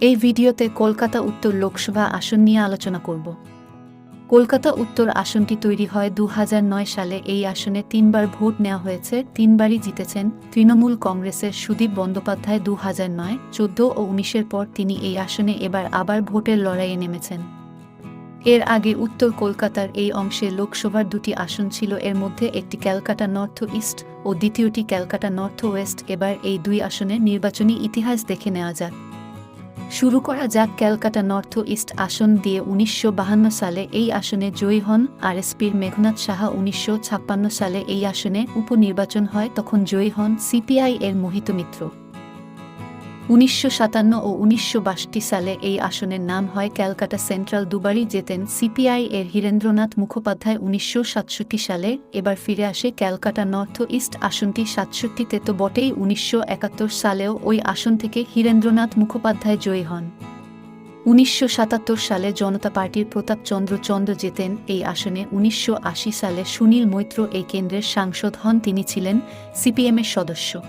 এই ভিডিওতে কলকাতা উত্তর লোকসভা আসন নিয়ে আলোচনা করব। কলকাতা উত্তর আসনটি তৈরি হয় দু হাজার নয় সালে। এই আসনে তিনবার ভোট নেওয়া হয়েছে। তিনবারই জিতেছেন তৃণমূল কংগ্রেসের সুদীপ বন্দ্যোপাধ্যায় দু হাজার নয়। চোদ্দ ও উনিশের পর তিনি এই আসনে এবার আবার ভোটের লড়াইয়ে নেমেছেন। এর আগে উত্তর কলকাতার এই অংশে লোকসভার দুটি আসন ছিল। এর মধ্যে একটি ক্যালকাটা নর্থ ইস্ট ও দ্বিতীয়টি ক্যালকাটা নর্থ ওয়েস্ট। এবার এই দুই আসনের নির্বাচনী ইতিহাস দেখে নেওয়া যাক। শুরু করা যাক ক্যালকাটা নর্থ ইস্ট আসন দিয়ে উনিশশো সালে এই আসনে জয়ী হন আরএসপির মেঘনাথ সাহা। উনিশশো ছাপ্পান্ন সালে এই আসনে উপনির্বাচন হয়, তখন জয়ী হন সিপিআই এর মোহিত মিত্র। উনিশশো সাতান্ন ও উনিশশো সালে এই আসনের নাম হয় ক্যালকাটা সেন্ট্রাল দুবারই জেতেন সিপিআই এর হীরেন্দ্রনাথ মুখোপাধ্যায় উনিশশো সাতষট্টি সালে। এবার ফিরে আসে ক্যালকাটা নর্থ ইস্ট আসনটি সাতষট্টিতে তো বটেই উনিশশো একাত্তর সালেও ওই আসন থেকে হীরেন্দ্রনাথ মুখোপাধ্যায় জয়ী হন। উনিশশো সাতাত্তর সালে জনতা পার্টির প্রতাপচন্দ্র চন্দ্র জেতেন। এই আসনে উনিশশো আশি সালে সুনীল মৈত্র এই কেন্দ্রের সাংসদ হন। তিনি ছিলেন সিপিএমের সদস্য।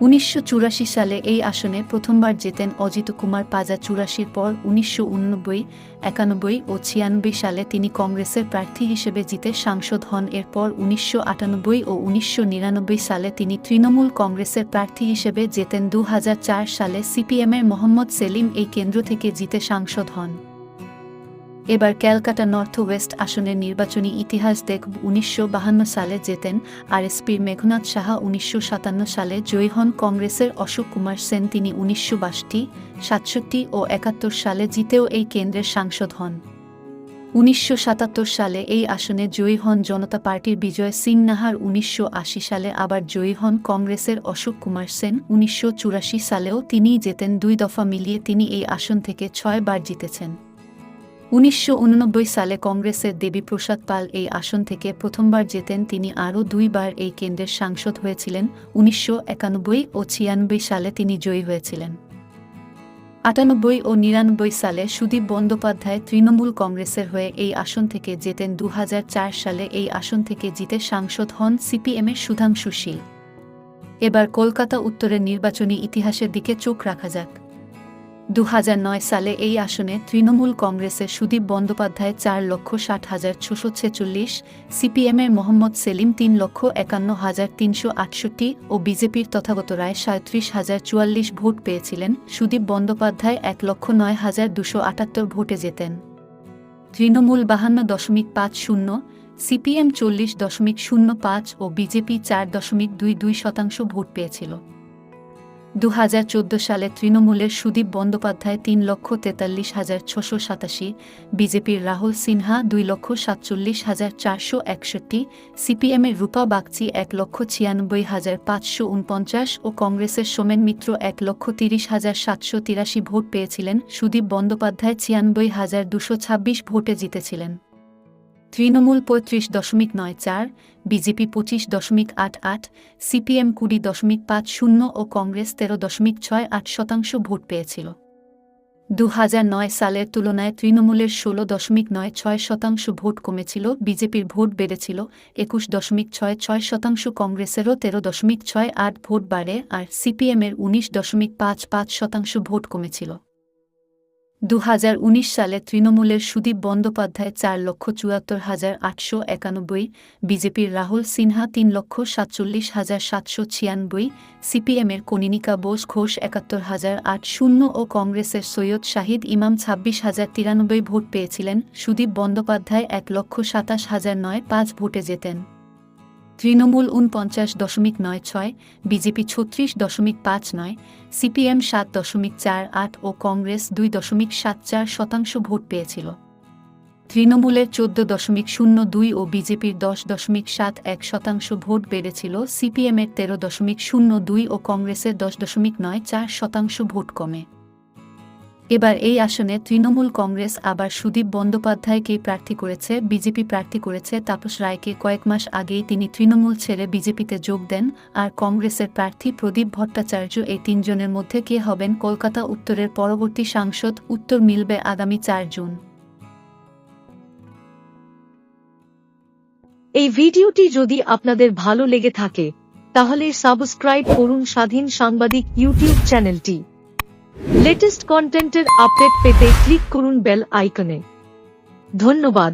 উনিশশো চুরাশি সালে এই আসনে প্রথমবার জেতেন অজিত কুমার পাজা চুরাশির পর উনিশশো উননব্বই একানব্বই ও ছিয়ানব্বই সালে তিনি কংগ্রেসের প্রার্থী হিসেবে জিতে সাংসদ হন। এরপর উনিশশো আটানব্বই ও উনিশশো নিরানব্বই সালে তিনি তৃণমূল কংগ্রেসের প্রার্থী হিসেবে জেতেন। দু হাজার চার সালে সিপিএমের মোহাম্মদ সেলিম এই কেন্দ্র থেকে জিতে সাংসদ হন। এবার ক্যালকাটা নর্থ ওয়েস্ট আসনের নির্বাচনী ইতিহাস দেখব। উনিশশো সালে জেতেন আরএসপির মেঘনাথ সাহা, উনিশশো সাতান্ন সালে জয়ী হন কংগ্রেসের অশোক কুমার সেন, তিনি উনিশশো বাষট্টি, সাতষট্টি ও একাত্তর সালে জিতেও এই কেন্দ্রের সাংসদ হন। উনিশশো সাতাত্তর সালে এই আসনে জয়ী হন জনতা পার্টির বিজয় সিং নাহার, উনিশশো আশি সালে আবার জয়ী হন কংগ্রেসের অশোক কুমার সেন, উনিশশো চুরাশি সালেও তিনিই জেতেন। দুই দফা মিলিয়ে তিনি এই আসন থেকে ছয় বার জিতেছেন। উনিশশো উননব্বই সালে কংগ্রেসের দেবীপ্রসাদ পাল এই আসন থেকে প্রথমবার জেতেন। তিনি আরও দুইবার এই কেন্দ্রের সাংসদ হয়েছিলেন। উনিশশো একানব্বই ও ছিয়ানব্বই সালে তিনি জয়ী হয়েছিলেন। আটানব্বই ও নিরানব্বই সালে সুদীপ বন্দ্যোপাধ্যায় তৃণমূল কংগ্রেসের হয়ে এই আসন থেকে জেতেন। দু হাজার চার সালে এই আসন থেকে জিতে সাংসদ হন সিপিএমের সুধাংশু শীল। এবার কলকাতা উত্তরের নির্বাচনী ইতিহাসের দিকে চোখ রাখা যাক। দু হাজার নয় সালে এই আসনে তৃণমূল কংগ্রেসের সুদীপ বন্দ্যোপাধ্যায় চার লক্ষ ষাট হাজার ছশো ছেচল্লিশ, সিপিএমের মোহাম্মদ সেলিম তিন লক্ষ একান্ন হাজার তিনশো আটষট্টি ও বিজেপির তথাগত রায় সাঁত্রিশ হাজার চুয়াল্লিশ ভোট পেয়েছিলেন। সুদীপ বন্দ্যোপাধ্যায় এক লক্ষ নয় হাজার দুশো আটাত্তর ভোটে জেতেন। তৃণমূল বাহান্ন দশমিক পাঁচ শূন্য, সিপিএম চল্লিশ দশমিক শূন্য পাঁচ ও বিজেপি চার দশমিক দুই দুই শতাংশ ভোট পেয়েছিল। দু হাজার চোদ্দ সালে তৃণমূলের সুদীপ বন্দ্যোপাধ্যায় তিন লক্ষ তেতাল্লিশ হাজার ছশো সাতাশি, বিজেপির রাহুল সিনহা দুই লক্ষ সাতচল্লিশ হাজার চারশো একষট্টি, সিপিএমের রূপা বাগচি এক লক্ষ ছিয়ানব্বই হাজার পাঁচশো উনপঞ্চাশ ও কংগ্রেসের সোমেন মিত্র এক লক্ষ তিরিশ হাজার সাতশো তিরাশি ভোট পেয়েছিলেন। সুদীপ বন্দ্যোপাধ্যায় ছিয়ানব্বই হাজার দুশো ছাব্বিশ ভোটে জিতেছিলেন। তৃণমূল পঁয়ত্রিশ দশমিক নয় চার, বিজেপি পঁচিশ দশমিক আট আট, সিপিএম কুড়ি দশমিক পাঁচ শূন্য ও কংগ্রেস তেরো দশমিক ছয় আট শতাংশ ভোট পেয়েছিল। দু সালের তুলনায় তৃণমূলের ষোলো দশমিক নয় ছয় শতাংশ ভোট কমেছিল, বিজেপির ভোট বেড়েছিল, একুশ দশমিক ছয় ছয় শতাংশ, কংগ্রেসেরও তেরো দশমিক ছয় আট ভোট বাড়ে আর সিপিএমের উনিশ দশমিক পাঁচ পাঁচ শতাংশ ভোট কমেছিল। দু হাজার উনিশ সালে তৃণমূলের সুদীপ বন্দ্যোপাধ্যায় চার লক্ষ চুয়াত্তর হাজার আটশো একানব্বই, বিজেপির রাহুল সিনহা তিন লক্ষ সাতচল্লিশ হাজার সাতশো ছিয়ানব্বই, সিপিএমের কনিনিকা বোস, ঘোষ একাত্তর হাজার আট শূন্য ও কংগ্রেসের সৈয়দ শাহিদ ইমাম ছাব্বিশ হাজার তিরানব্বই ভোট পেয়েছিলেন। সুদীপ বন্দ্যোপাধ্যায় এক লক্ষ সাতাশ হাজার নয়, পাঁচ ভোটে জেতেন। তৃণমূল উনপঞ্চাশ দশমিক নয় ছয়, বিজেপি ছত্রিশ দশমিক পাঁচ নয়, সিপিএম সাত দশমিক চার আট ও কংগ্রেস দুই দশমিক সাত চার শতাংশ ভোট পেয়েছিল। তৃণমূলের চোদ্দ দশমিক শূন্য দুই ও বিজেপির দশ দশমিক সাত এক শতাংশ ভোট বেড়েছিল, সিপিএমের তেরো দশমিক শূন্য দুই ও কংগ্রেসের দশ দশমিক নয় চার শতাংশ ভোট কমে। এবার এই আসনে তৃণমূল কংগ্রেস, আবার সুদীপ বন্দ্যোপাধ্যায়কেই প্রার্থী করেছে, বিজেপি প্রার্থী করেছে, তাপস রায়কে কয়েক মাস আগেই তিনি তৃণমূল ছেড়ে বিজেপিতে যোগ দেন, আর কংগ্রেসের প্রার্থী প্রদীপ ভট্টাচার্য এই তিনজনের মধ্যে কে হবেন কলকাতা উত্তরের পরবর্তী সাংসদ উত্তর মিলবে আগামী চার জুন। এই ভিডিওটি যদি আপনাদের ভালো লেগে থাকে, তাহলে সাবস্ক্রাইব করুন স্বাধীন সাংবাদিক ইউটিউব চ্যানেলটি। লেটেস্ট কন্টেন্টের আপডেট পেতে ক্লিক করুন বেল আইকনে ধন্যবাদ